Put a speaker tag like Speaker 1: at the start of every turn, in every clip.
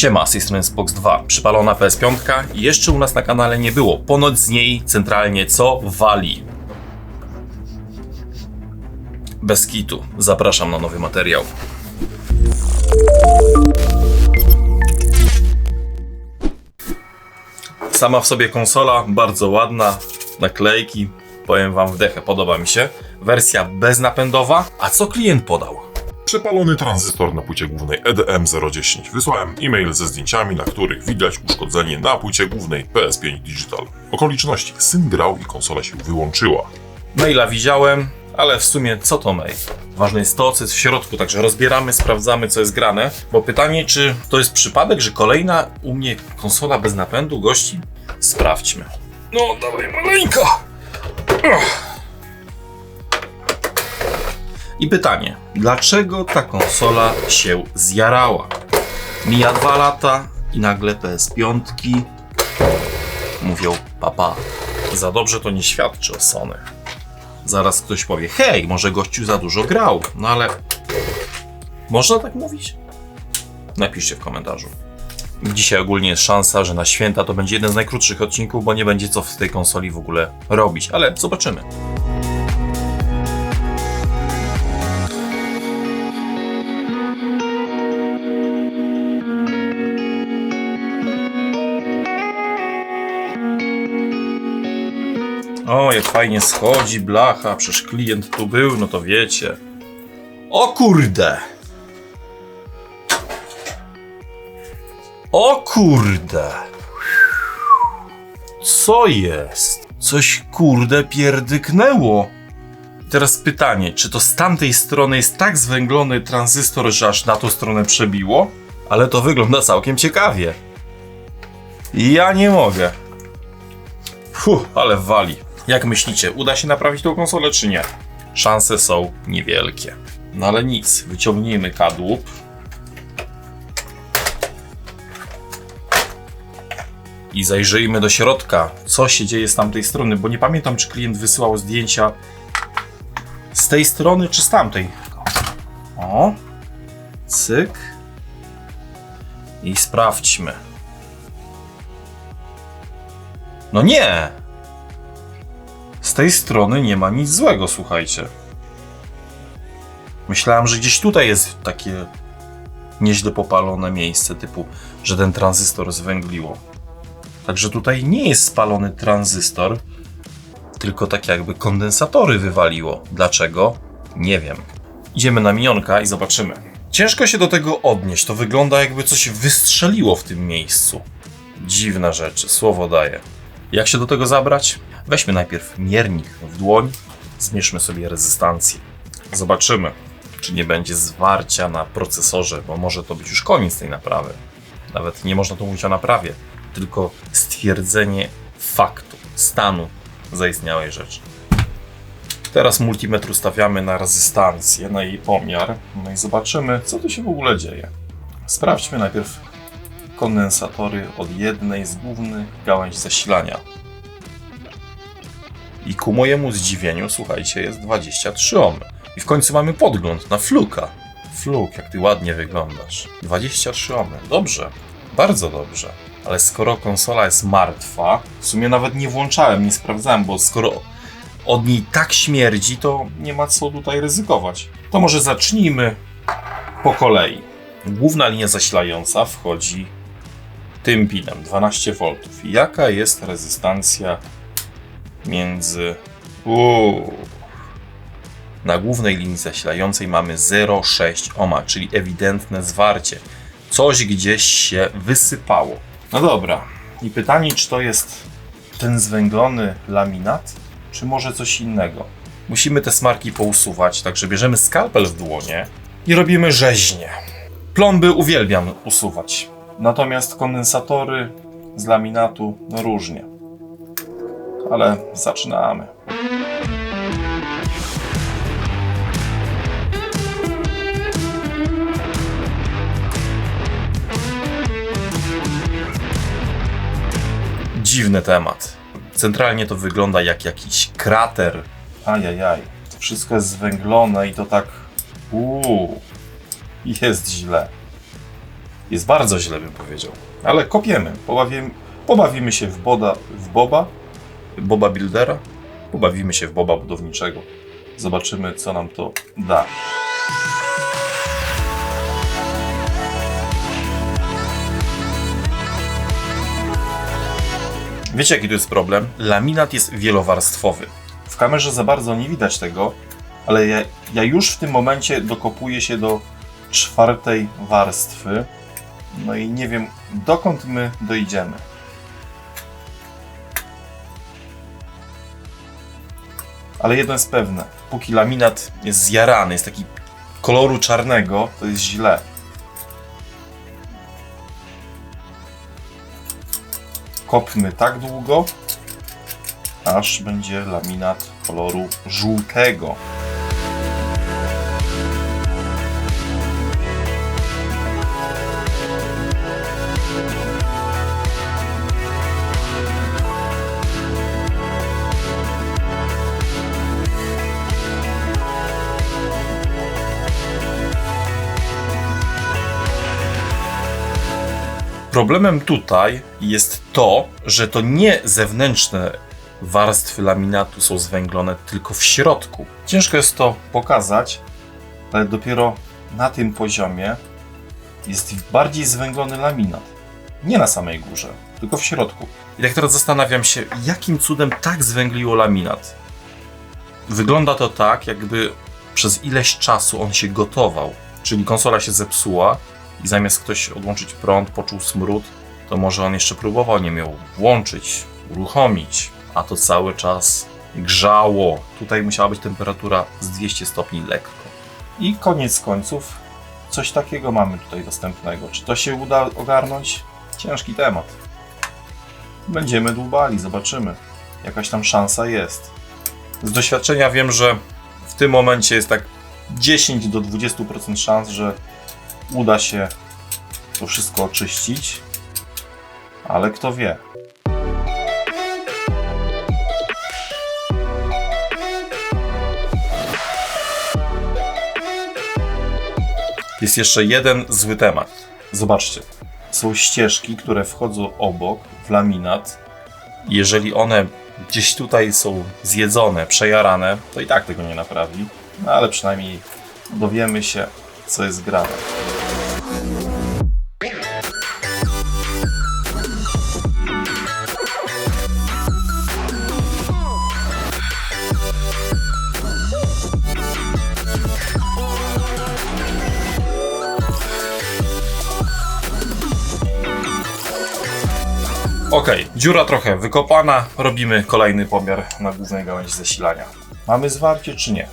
Speaker 1: Siema, z tej strony Spox 2. Przypalona PS5 i jeszcze u nas na kanale nie było. Ponoć z niej centralnie co wali. Bez kitu. Zapraszam na nowy materiał. Sama w sobie konsola, bardzo ładna, naklejki, powiem wam wdechę, podoba mi się. Wersja beznapędowa, a co klient podał?
Speaker 2: Przepalony tranzystor na płycie głównej E EDM010. Wysłałem e-mail ze zdjęciami, na których widać uszkodzenie na płycie głównej PS5 Digital. Okoliczności. Syn grał i konsola się wyłączyła.
Speaker 1: Maila widziałem, ale w sumie co to mail? Ważne jest to, co jest w środku, także rozbieramy, sprawdzamy, co jest grane. Bo pytanie, czy to jest przypadek, że kolejna u mnie konsola bez napędu gości? Sprawdźmy. No, dawaj, maleńka! Ugh. I pytanie, dlaczego ta konsola się zjarała? Mija dwa lata i nagle PS5 mówią papa. Za dobrze to nie świadczy o Sony. Zaraz ktoś powie, hej, może gościu za dużo grał, no ale można tak mówić? Napiszcie w komentarzu. Dzisiaj ogólnie jest szansa, że na święta to będzie jeden z najkrótszych odcinków, bo nie będzie co w tej konsoli w ogóle robić, ale zobaczymy. O, jak fajnie schodzi blacha, przecież klient tu był, no to wiecie. O kurde! O kurde! Co jest? Coś kurde pierdyknęło. Teraz pytanie, czy to z tamtej strony jest tak zwęglony tranzystor, że aż na tą stronę przebiło? Ale to wygląda całkiem ciekawie. Ja nie mogę. Fuh, ale wali. Jak myślicie, uda się naprawić tą konsolę, czy nie? Szanse są niewielkie. No ale nic, wyciągnijmy kadłub. I zajrzyjmy do środka, co się dzieje z tamtej strony, bo nie pamiętam, czy klient wysyłał zdjęcia z tej strony, czy z tamtej. O, cyk. I sprawdźmy. No nie! Tej strony nie ma nic złego, słuchajcie. Myślałem, że gdzieś tutaj jest takie nieźle popalone miejsce, typu, że ten tranzystor zwęgliło. Także tutaj nie jest spalony tranzystor, tylko tak jakby kondensatory wywaliło. Dlaczego? Nie wiem. Idziemy na minionka i zobaczymy. Ciężko się do tego odnieść, to wygląda jakby coś wystrzeliło w tym miejscu. Dziwna rzecz, słowo daję. Jak się do tego zabrać? Weźmy najpierw miernik w dłoń, zmierzmy sobie rezystancję. Zobaczymy, czy nie będzie zwarcia na procesorze, bo może to być już koniec tej naprawy. Nawet nie można tu mówić o naprawie, tylko stwierdzenie faktu, stanu zaistniałej rzeczy. Teraz multimetr ustawiamy na rezystancję, na jej pomiar, no i zobaczymy, co tu się w ogóle dzieje. Sprawdźmy najpierw kondensatory od jednej z głównych gałęzi zasilania. I ku mojemu zdziwieniu, słuchajcie, jest 23 ohmy. I w końcu mamy podgląd na Fluka. Fluk, jak ty ładnie wyglądasz. 23 ohmy. Dobrze. Bardzo dobrze. Ale skoro konsola jest martwa, w sumie nawet nie włączałem, nie sprawdzałem, bo skoro od niej tak śmierdzi, to nie ma co tutaj ryzykować. To może zacznijmy po kolei. Główna linia zasilająca wchodzi tym pinem 12 V. Jaka jest rezystancja między. Uuu. Na głównej linii zasilającej mamy 0,6 ohma, czyli ewidentne zwarcie. Coś gdzieś się wysypało. No dobra. I pytanie, czy to jest ten zwęglony laminat, czy może coś innego? Musimy te smarki pousuwać, także bierzemy skalpel w dłonie i robimy rzeźnie. Plomby uwielbiam usuwać. Natomiast kondensatory z laminatu no różnie. Ale zaczynamy. Dziwny temat. Centralnie to wygląda jak jakiś krater. Ajajaj. Wszystko jest zwęglone i to tak. Uuu. Jest źle. Jest bardzo źle, bym powiedział. Ale kopiemy. Pobawimy, pobawimy się w, boda, w Boba, Boba Buildera. Pobawimy się w Boba budowniczego. Zobaczymy, co nam to da. Wiecie, jaki to jest problem? Laminat jest wielowarstwowy. W kamerze za bardzo nie widać tego, ale ja, ja już w tym momencie dokopuję się do czwartej warstwy. No i nie wiem, dokąd my dojdziemy. Ale jedno jest pewne. Póki laminat jest zjarany, jest taki koloru czarnego, to jest źle. Kopmy tak długo, aż będzie laminat koloru żółtego. Problemem tutaj jest to, że to nie zewnętrzne warstwy laminatu są zwęglone, tylko w środku. Ciężko jest to pokazać, ale dopiero na tym poziomie jest bardziej zwęglony laminat. Nie na samej górze, tylko w środku. I tak teraz zastanawiam się, jakim cudem tak zwęgliło laminat. Wygląda to tak, jakby przez ileś czasu on się gotował. Czyli konsola się zepsuła i zamiast ktoś odłączyć prąd, poczuł smród, to może on jeszcze próbował, nie miał włączyć, uruchomić, a to cały czas grzało. Tutaj musiała być temperatura z 200 stopni lekko. I koniec końców, coś takiego mamy tutaj dostępnego. Czy to się uda ogarnąć? Ciężki temat. Będziemy dłubali, zobaczymy. Jakaś tam szansa jest. Z doświadczenia wiem, że w tym momencie jest tak 10 do 20% szans, że uda się to wszystko oczyścić, ale kto wie. Jest jeszcze jeden zły temat. Zobaczcie, są ścieżki, które wchodzą obok w laminat. Jeżeli one gdzieś tutaj są zjedzone, przejarane, to i tak tego nie naprawi, no ale przynajmniej dowiemy się, co jest grane. Okej, dziura trochę wykopana, robimy kolejny pomiar na głównej gałęzi zasilania. Mamy zwarcie czy nie?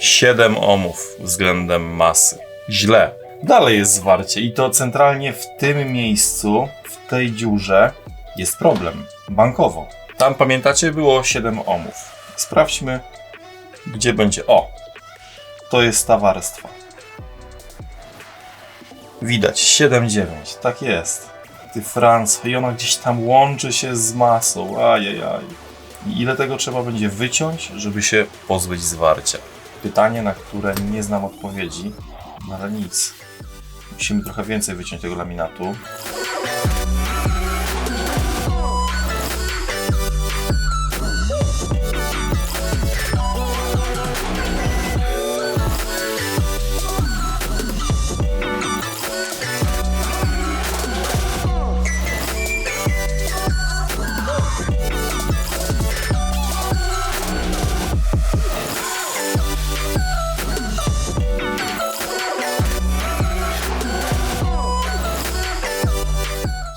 Speaker 1: 7 ohmów względem masy. Źle. Dalej jest zwarcie i to centralnie w tym miejscu, w tej dziurze jest problem. Bankowo. Tam pamiętacie było 7 ohmów. Sprawdźmy, gdzie będzie. O! To jest ta warstwa. Widać 7,9. Tak jest. Ty Franc, i ona gdzieś tam łączy się z masą. Ajajaj. I ile tego trzeba będzie wyciąć, żeby się pozbyć zwarcia? Pytanie, na które nie znam odpowiedzi, no ale nic. Musimy trochę więcej wyciąć tego laminatu.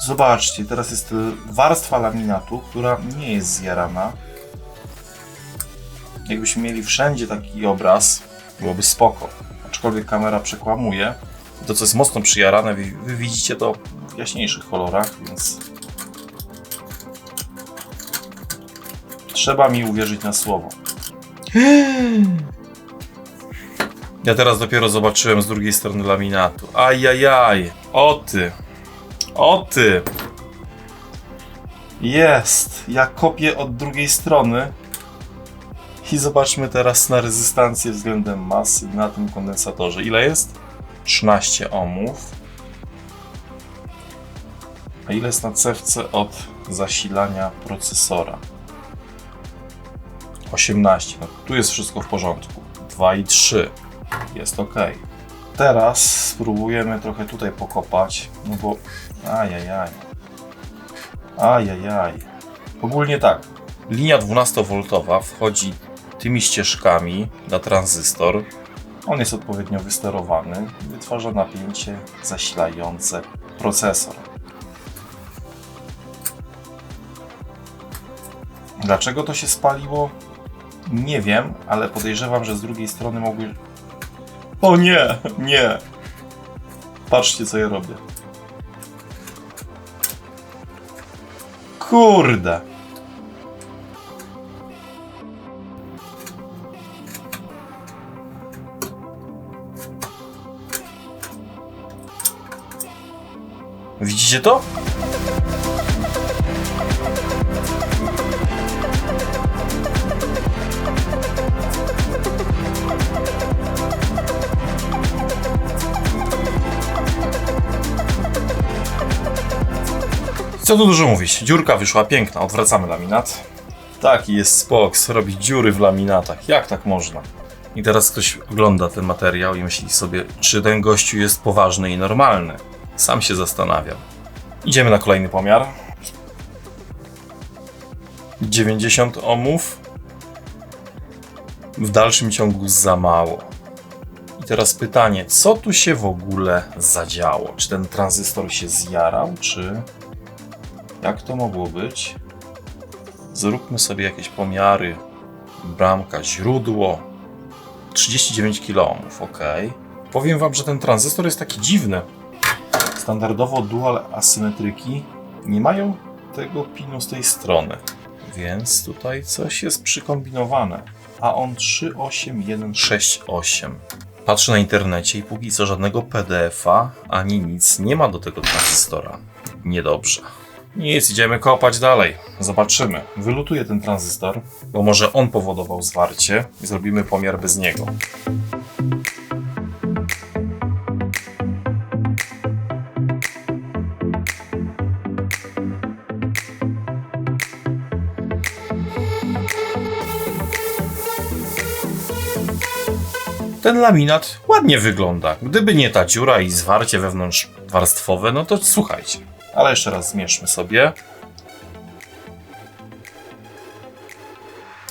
Speaker 1: Zobaczcie, teraz jest y, warstwa laminatu, która nie jest zjarana. Jakbyśmy mieli wszędzie taki obraz, byłoby spoko. Aczkolwiek kamera przekłamuje. To, co jest mocno przyjarane, wy, wy widzicie to w jaśniejszych kolorach, więc trzeba mi uwierzyć na słowo. Ja teraz dopiero zobaczyłem z drugiej strony laminatu. Ajajaj, o ty. O ty! Jest! Ja kopię od drugiej strony. I zobaczmy teraz na rezystancję względem masy na tym kondensatorze. Ile jest? 13 ohmów. A ile jest na cewce od zasilania procesora? 18. No, tu jest wszystko w porządku. 2 i 3. Jest ok. Teraz spróbujemy trochę tutaj pokopać, no bo ajajaj. Ajajaj. Ogólnie tak. Linia 12V wchodzi tymi ścieżkami na tranzystor. On jest odpowiednio wysterowany. Wytwarza napięcie zasilające procesor. Dlaczego to się spaliło? Nie wiem, ale podejrzewam, że z drugiej strony mogły. O nie, nie. Patrzcie, co ja robię. Kurde. Widzicie to? Co tu dużo mówić, dziurka wyszła piękna, odwracamy laminat. Taki jest Spox, robi dziury w laminatach, jak tak można? I teraz ktoś ogląda ten materiał i myśli sobie, czy ten gościu jest poważny i normalny. Sam się zastanawiam. Idziemy na kolejny pomiar. 90 ohmów. W dalszym ciągu za mało. I teraz pytanie, co tu się w ogóle zadziało? Czy ten tranzystor się zjarał, czy jak to mogło być? Zróbmy sobie jakieś pomiary. Bramka, źródło. 39 kΩ, ok. Powiem Wam, że ten tranzystor jest taki dziwny. Standardowo dual asymetryki nie mają tego pinu z tej strony. Więc tutaj coś jest przykombinowane. A on 38168. Patrzę na internecie i póki co żadnego PDF-a ani nic nie ma do tego tranzystora. Niedobrze. Nic, idziemy kopać dalej. Zobaczymy. Wylutuję ten tranzystor, bo może on powodował zwarcie i zrobimy pomiar bez niego. Ten laminat ładnie wygląda. Gdyby nie ta dziura i zwarcie wewnątrz warstwowe, no to słuchajcie. Ale jeszcze raz zmierzmy sobie.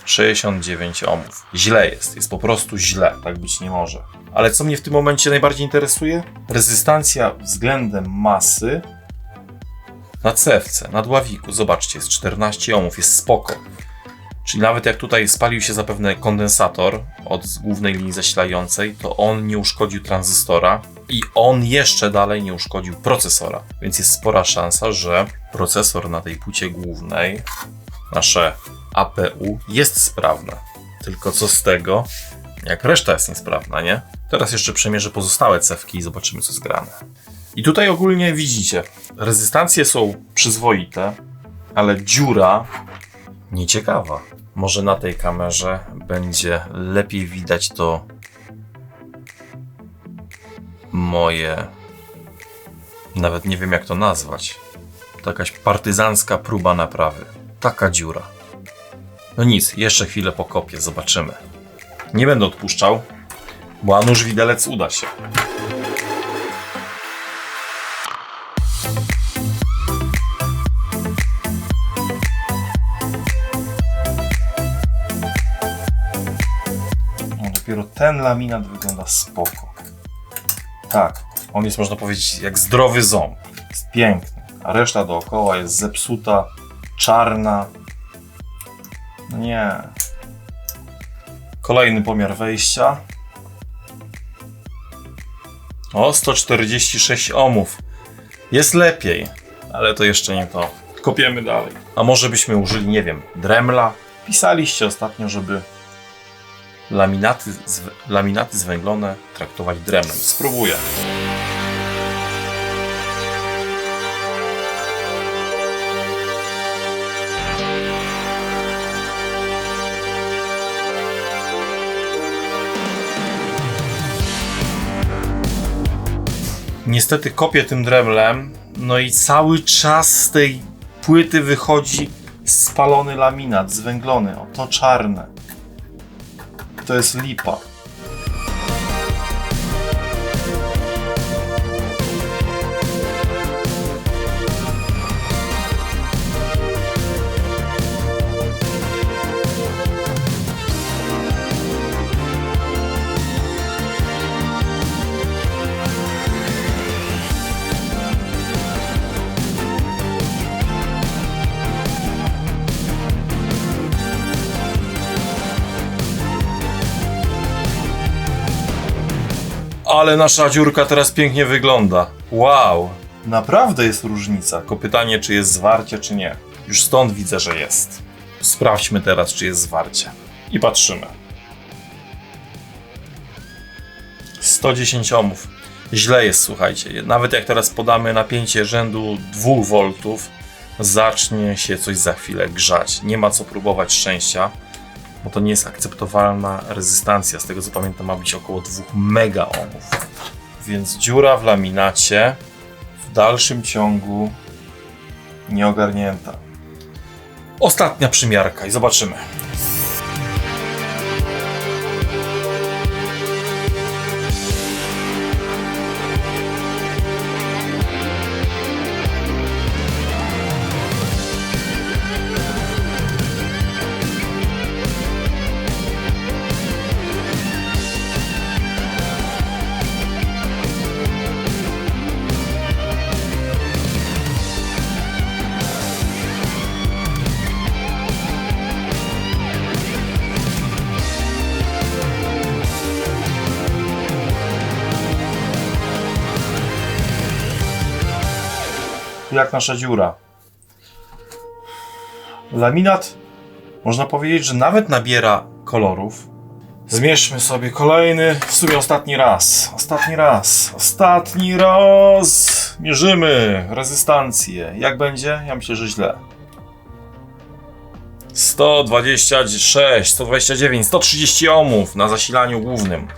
Speaker 1: 69 ohmów. Źle jest, jest po prostu źle, tak być nie może. Ale co mnie w tym momencie najbardziej interesuje? Rezystancja względem masy na cewce, na dławiku. Zobaczcie, jest 14 ohmów, jest spoko. Czyli nawet jak tutaj spalił się zapewne kondensator od głównej linii zasilającej, to on nie uszkodził tranzystora i on jeszcze dalej nie uszkodził procesora. Więc jest spora szansa, że procesor na tej płycie głównej, nasze APU, jest sprawne. Tylko co z tego, jak reszta jest niesprawna, nie? Teraz jeszcze przemierzę pozostałe cewki i zobaczymy, co jest grane. I tutaj ogólnie widzicie, rezystancje są przyzwoite, ale dziura nieciekawa. Może na tej kamerze będzie lepiej widać to moje. Nawet nie wiem jak to nazwać. To jakaś partyzancka próba naprawy. Taka dziura. No nic, jeszcze chwilę pokopię, zobaczymy. Nie będę odpuszczał, bo a nuż widelec uda się. No, dopiero ten laminat wygląda spoko. Tak, on jest można powiedzieć jak zdrowy ząb. Jest piękny, a reszta dookoła jest zepsuta, czarna. No nie. Kolejny pomiar wejścia. O, 146 ohmów. Jest lepiej, ale to jeszcze nie to. Kopiemy dalej. A może byśmy użyli, nie wiem, Dremla? Pisaliście ostatnio, żeby laminaty, z, laminaty zwęglone traktować dremem. Spróbuję. Niestety kopię tym dremlem, no i cały czas z tej płyty wychodzi spalony laminat, zwęglony, o to czarne. To jest lipa. Ale nasza dziurka teraz pięknie wygląda. Wow! Naprawdę jest różnica. Tylko pytanie, czy jest zwarcie, czy nie. Już stąd widzę, że jest. Sprawdźmy teraz, czy jest zwarcie. I patrzymy. 110 ohmów. Źle jest, słuchajcie. Nawet jak teraz podamy napięcie rzędu 2 V, zacznie się coś za chwilę grzać. Nie ma co próbować szczęścia bo to nie jest akceptowalna rezystancja. Z tego co pamiętam, ma być około 2 mega ohmów. Więc dziura w laminacie w dalszym ciągu nieogarnięta. Ostatnia przymiarka i zobaczymy. Jak nasza dziura. Laminat, można powiedzieć, że nawet nabiera kolorów. Zmierzmy sobie kolejny, w sumie ostatni raz. Ostatni raz. Ostatni raz. Mierzymy rezystancję. Jak będzie? Ja myślę, że źle. 126, 129, 130 ohmów na zasilaniu głównym.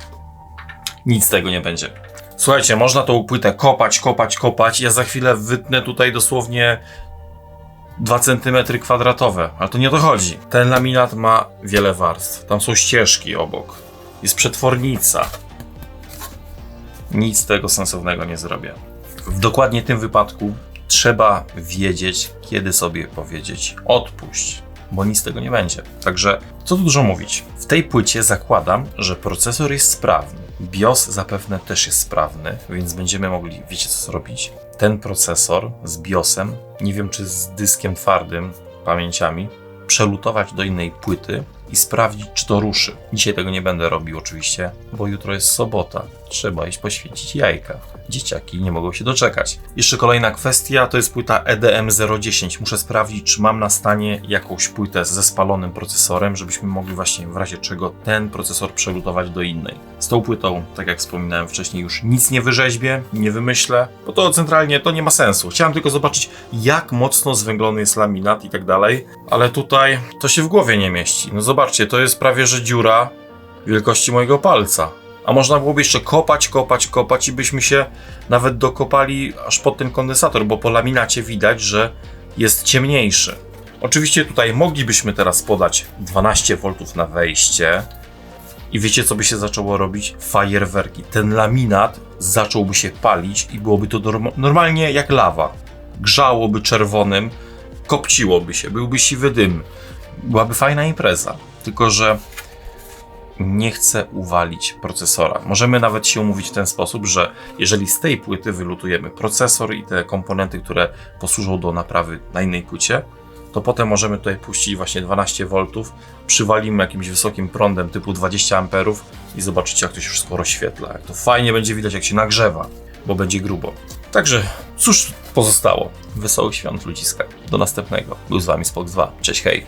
Speaker 1: Nic z tego nie będzie. Słuchajcie, można tą płytę kopać, kopać, kopać. Ja za chwilę wytnę tutaj dosłownie 2 cm kwadratowe, ale to nie o to chodzi. Ten laminat ma wiele warstw. Tam są ścieżki obok. Jest przetwornica. Nic tego sensownego nie zrobię. W dokładnie tym wypadku trzeba wiedzieć, kiedy sobie powiedzieć odpuść, bo nic z tego nie będzie. Także co tu dużo mówić. W tej płycie zakładam, że procesor jest sprawny. BIOS zapewne też jest sprawny, więc będziemy mogli, wiecie co zrobić? Ten procesor z BIOSem, nie wiem czy z dyskiem twardym, pamięciami, przelutować do innej płyty i sprawdzić, czy to ruszy. Dzisiaj tego nie będę robił oczywiście, bo jutro jest sobota. Trzeba iść poświęcić jajka. Dzieciaki nie mogą się doczekać. Jeszcze kolejna kwestia to jest płyta E EDM010. Muszę sprawdzić, czy mam na stanie jakąś płytę ze spalonym procesorem, żebyśmy mogli właśnie w razie czego ten procesor przelutować do innej. Z tą płytą, tak jak wspominałem wcześniej, już nic nie wyrzeźbię, nie wymyślę, bo to centralnie to nie ma sensu. Chciałem tylko zobaczyć, jak mocno zwęglony jest laminat i tak dalej, ale tutaj to się w głowie nie mieści. No zobaczcie, to jest prawie że dziura wielkości mojego palca. A można byłoby jeszcze kopać, kopać, kopać i byśmy się nawet dokopali aż pod ten kondensator, bo po laminacie widać, że jest ciemniejszy. Oczywiście tutaj moglibyśmy teraz podać 12 V na wejście i wiecie co by się zaczęło robić? Fajerwerki. Ten laminat zacząłby się palić i byłoby to norm- normalnie jak lawa. Grzałoby czerwonym, kopciłoby się, byłby siwy dym. Byłaby fajna impreza. Tylko, że nie chcę uwalić procesora. Możemy nawet się umówić w ten sposób, że jeżeli z tej płyty wylutujemy procesor i te komponenty, które posłużą do naprawy na innej płycie, to potem możemy tutaj puścić właśnie 12 V, przywalimy jakimś wysokim prądem typu 20 A i zobaczycie, jak to się wszystko rozświetla. Jak to fajnie będzie widać, jak się nagrzewa, bo będzie grubo. Także cóż pozostało? Wesołych świąt ludziska. Do następnego. Był z Wami Spox 2. Cześć, hej.